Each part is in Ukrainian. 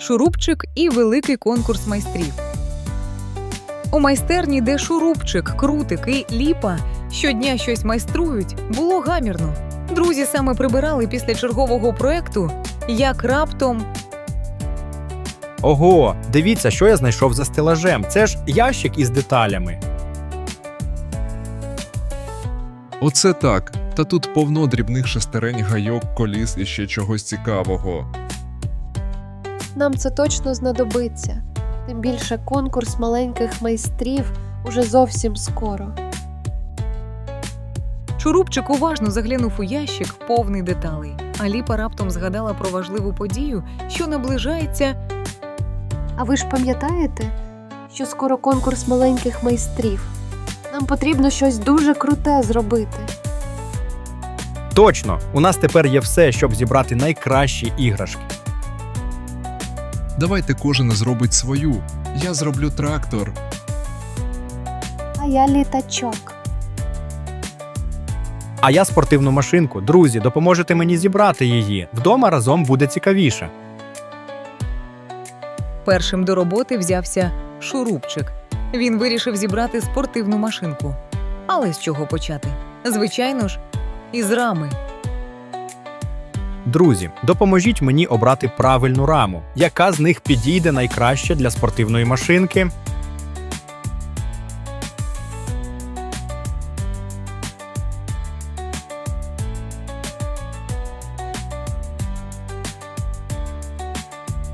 шурупчик і великий конкурс майстрів. У майстерні, де шурупчик, крутик і ліпа щодня щось майструють, було гамірно. Друзі саме прибирали після чергового проекту, як раптом Ого, дивіться, що я знайшов за стелажем. Це ж ящик із деталями. Оце так. Та тут повно дрібних шестерень, гайок, коліс і ще чогось цікавого. Нам це точно знадобиться. Тим більше конкурс маленьких майстрів уже зовсім скоро. Шурупчик уважно заглянув у ящик, повний деталей. А Ліпа раптом згадала про важливу подію, що наближається. А ви ж пам'ятаєте, що скоро конкурс маленьких майстрів? Нам потрібно щось дуже круте зробити. Точно, у нас тепер є все, щоб зібрати найкращі іграшки. Давайте кожен зробить свою. Я зроблю трактор. А я літачок. А я спортивну машинку. Друзі, допоможете мені зібрати її. Вдома разом буде цікавіше. Першим до роботи взявся шурупчик. Він вирішив зібрати спортивну машинку. Але з чого почати? Звичайно ж, із рами. Друзі, допоможіть мені обрати правильну раму, яка з них підійде найкраще для спортивної машинки.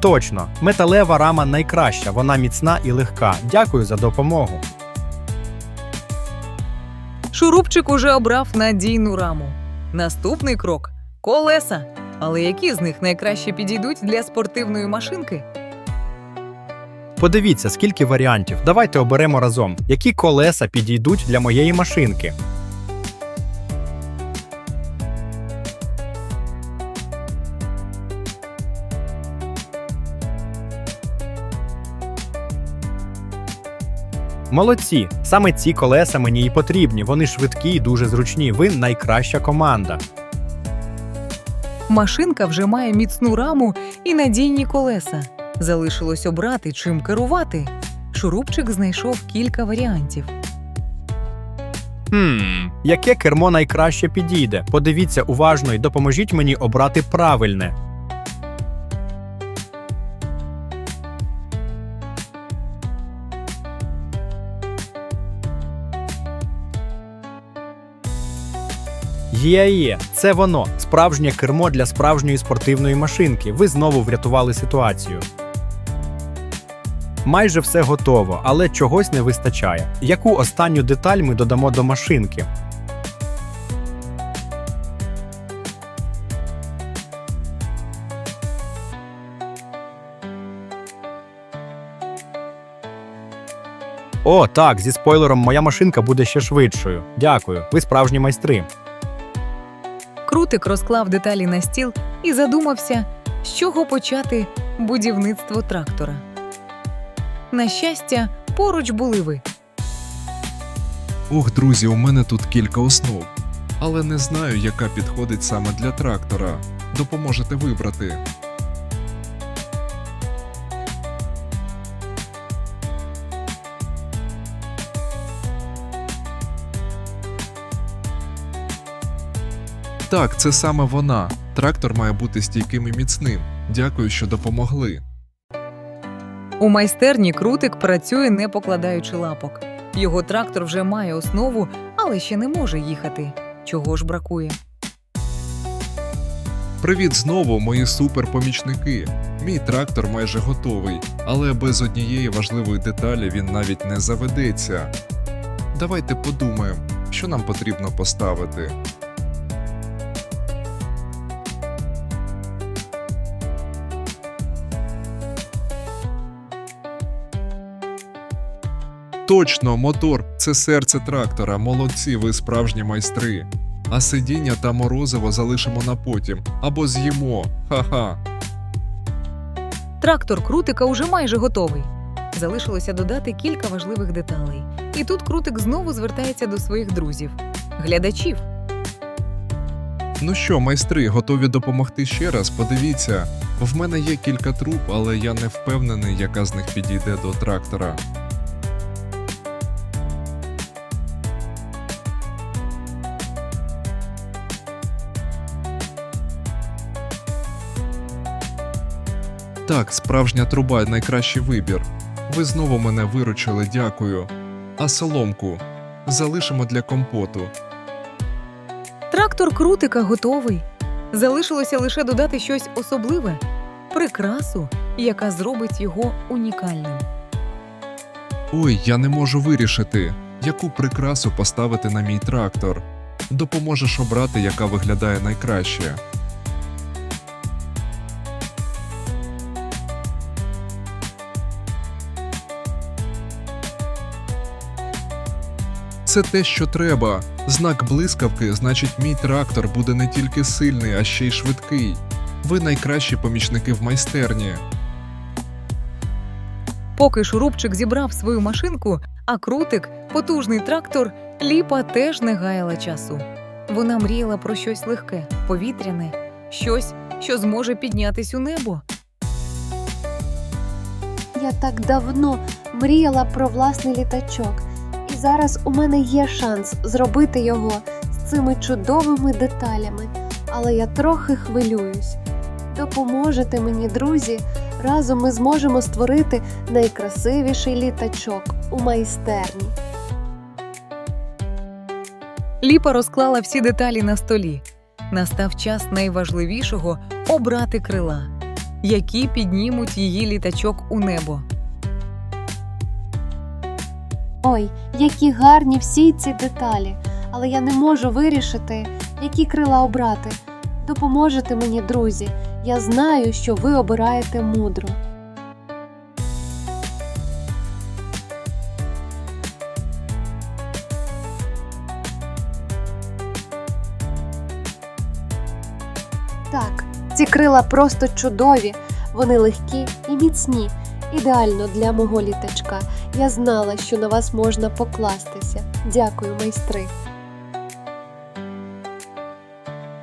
Точно, металева рама найкраща, вона міцна і легка. Дякую за допомогу. Шурупчик уже обрав надійну раму. Наступний крок колеса. Але які з них найкраще підійдуть для спортивної машинки? Подивіться, скільки варіантів. Давайте оберемо разом, які колеса підійдуть для моєї машинки. Молодці! Саме ці колеса мені і потрібні. Вони швидкі і дуже зручні. Ви найкраща команда. Машинка вже має міцну раму і надійні колеса. Залишилось обрати, чим керувати. Шурупчик знайшов кілька варіантів. Хм, яке кермо найкраще підійде? Подивіться уважно і допоможіть мені обрати правильне. Є, є, це воно. Справжнє кермо для справжньої спортивної машинки. Ви знову врятували ситуацію. Майже все готово, але чогось не вистачає. Яку останню деталь ми додамо до машинки? О, так, зі спойлером моя машинка буде ще швидшою. Дякую, ви справжні майстри. Крутик розклав деталі на стіл і задумався, з чого почати будівництво трактора. На щастя, поруч були ви. Ох, друзі, у мене тут кілька основ. Але не знаю, яка підходить саме для трактора. Допоможете вибрати. Так, це саме вона. Трактор має бути стійким і міцним. Дякую, що допомогли. У майстерні крутик працює, не покладаючи лапок. Його трактор вже має основу, але ще не може їхати. Чого ж бракує? Привіт знову, мої суперпомічники. Мій трактор майже готовий, але без однієї важливої деталі він навіть не заведеться. Давайте подумаємо, що нам потрібно поставити. Точно, мотор це серце трактора. Молодці, ви справжні майстри. А сидіння та морозиво залишимо на потім або з'їмо. Ха-ха. Трактор крутика уже майже готовий. Залишилося додати кілька важливих деталей. І тут крутик знову звертається до своїх друзів, глядачів. Ну що, майстри, готові допомогти ще раз? Подивіться, В мене є кілька труб, але я не впевнений, яка з них підійде до трактора. Так, справжня труба найкращий вибір. Ви знову мене виручили, дякую. А соломку залишимо для компоту. Трактор крутика готовий. Залишилося лише додати щось особливе прикрасу, яка зробить його унікальним. Ой, я не можу вирішити, яку прикрасу поставити на мій трактор. Допоможеш обрати, яка виглядає найкраще. Це те, що треба. Знак блискавки, значить, мій трактор буде не тільки сильний, а ще й швидкий. Ви найкращі помічники в майстерні. Поки шурупчик зібрав свою машинку, а крутик, потужний трактор, ліпа теж не гаяла часу. Вона мріяла про щось легке, повітряне, щось, що зможе піднятись у небо. Я так давно мріяла про власний літачок, зараз у мене є шанс зробити його з цими чудовими деталями, але я трохи хвилююсь. Допоможете мені, друзі, разом ми зможемо створити найкрасивіший літачок у майстерні. Ліпа розклала всі деталі на столі. Настав час найважливішого обрати крила, які піднімуть її літачок у небо. Ой, які гарні всі ці деталі, але я не можу вирішити, які крила обрати. Допоможете мені, друзі. Я знаю, що ви обираєте мудро. Так, ці крила просто чудові, вони легкі і міцні, ідеально для мого літачка. Я знала, що на вас можна покластися. Дякую, майстри.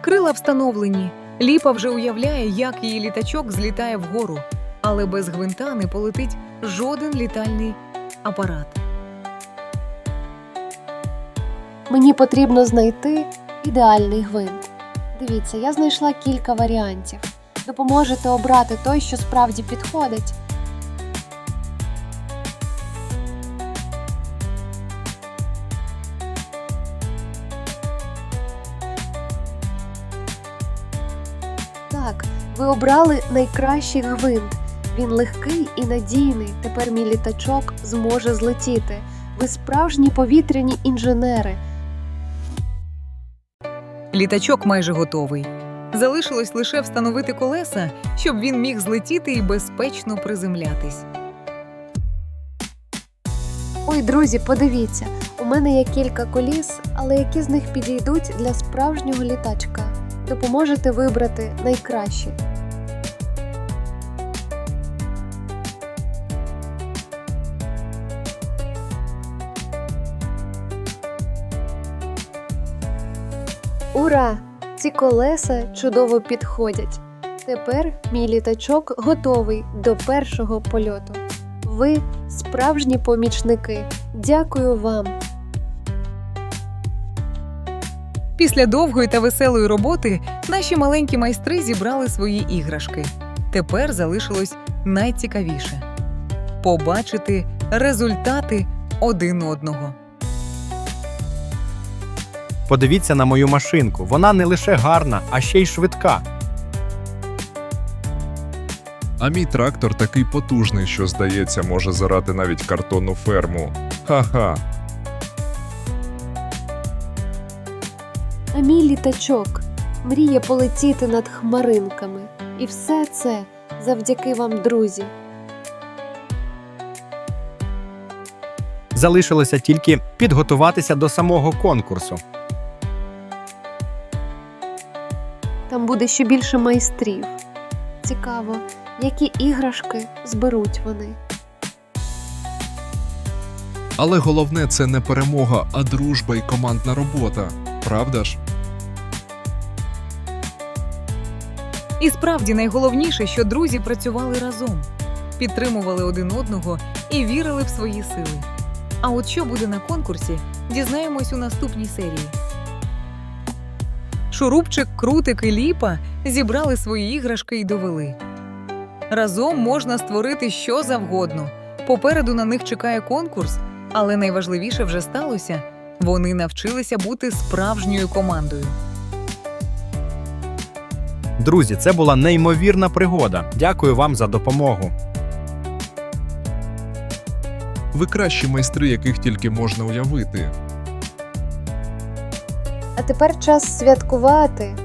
Крила встановлені. Ліпа вже уявляє, як її літачок злітає вгору, але без гвинта не полетить жоден літальний апарат. Мені потрібно знайти ідеальний гвинт. Дивіться, я знайшла кілька варіантів. Допоможете обрати той, що справді підходить. Так, ви обрали найкращий гвинт. Він легкий і надійний. Тепер мій літачок зможе злетіти. Ви справжні повітряні інженери. Літачок майже готовий. Залишилось лише встановити колеса, щоб він міг злетіти і безпечно приземлятись. Ой, друзі, подивіться, у мене є кілька коліс, але які з них підійдуть для справжнього літачка. Допоможете вибрати найкращі. Ура! Ці колеса чудово підходять. Тепер мій літачок готовий до першого польоту. Ви справжні помічники. Дякую вам. Після довгої та веселої роботи наші маленькі майстри зібрали свої іграшки. Тепер залишилось найцікавіше побачити результати один одного. Подивіться на мою машинку. Вона не лише гарна, а ще й швидка. А мій трактор такий потужний, що, здається, може зарати навіть картонну ферму. Ха-ха. А мій літачок мріє полетіти над хмаринками. І все це завдяки вам, друзі. Залишилося тільки підготуватися до самого конкурсу. Там буде ще більше майстрів. Цікаво, які іграшки зберуть вони. Але головне це не перемога, а дружба і командна робота. Правда ж? І справді найголовніше, що друзі працювали разом, підтримували один одного і вірили в свої сили. А от що буде на конкурсі, дізнаємось у наступній серії. Шурупчик, крутик і ліпа зібрали свої іграшки і довели. Разом можна створити що завгодно. Попереду на них чекає конкурс, але найважливіше вже сталося вони навчилися бути справжньою командою. Друзі, це була неймовірна пригода. Дякую вам за допомогу. Ви кращі майстри, яких тільки можна уявити. А тепер час святкувати.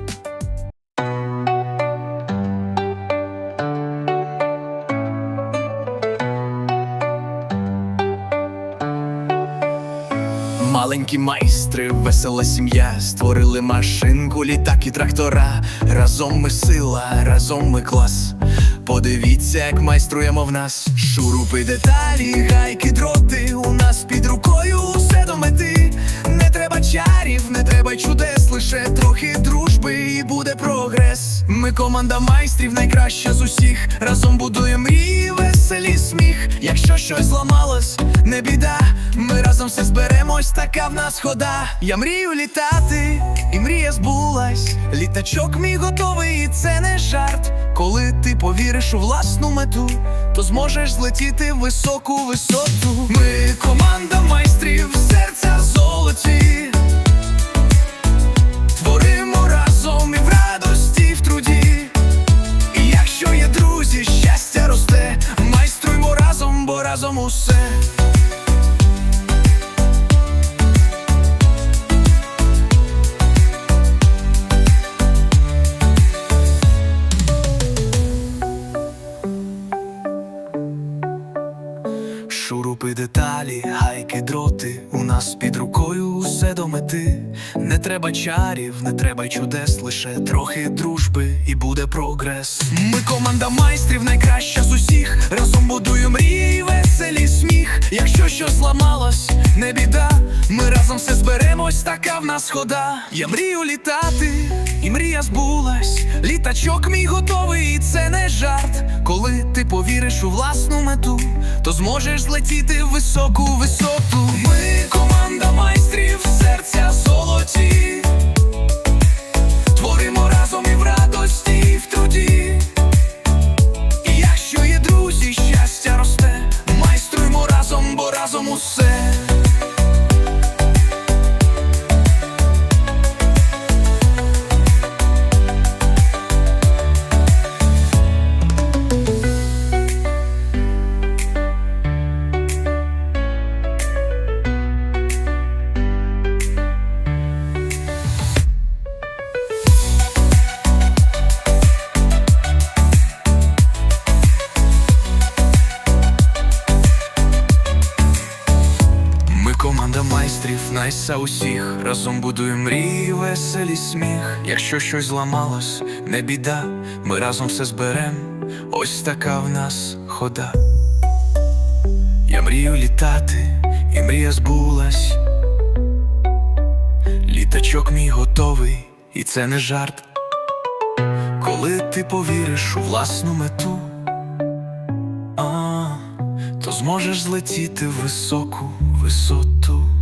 Маленькі майстри, весела сім'я, створили машинку, літак і трактора. Разом ми сила, разом ми клас. Подивіться, як майструємо в нас. Шурупи, деталі, гайки, дроти. У нас під рукою усе до мети. Чарів, не треба чудес, лише трохи дружби і буде прогрес. Ми команда майстрів, найкраща з усіх. Разом будуємо мрії, веселі сміх. Якщо щось зламалось, не біда. Ми разом все зберемось, така в нас хода. Я мрію літати, і мрія збулась. Літачок мій готовий, і це не жарт. Коли ти повіриш у власну мету, то зможеш злетіти в високу висоту. Ми команда майстрів, серця золоті. Творимо разом і в радості, і в труді. І якщо є друзі, щастя росте, майструймо разом, бо разом усе. Чарів, не треба й чудес, лише трохи дружби і буде прогрес. Ми команда майстрів, найкраща з усіх. Разом будуємо мрії, веселі сміх. Якщо щось зламалось, не біда. Ми разом все зберемось, така в нас хода. Я мрію літати, і мрія збулась. Літачок мій готовий, і це не жарт. Коли ти повіриш у власну мету, то зможеш злетіти в високу висоту. Ми команда майстрів, найса усіх. Разом будуємо мрії, веселі сміх. Якщо щось зламалось, не біда, ми разом все зберем. Ось така в нас хода. Я мрію літати, і мрія збулась. Літачок мій готовий, і це не жарт. Коли ти повіриш у власну мету, а, то зможеш злетіти в високу висоту.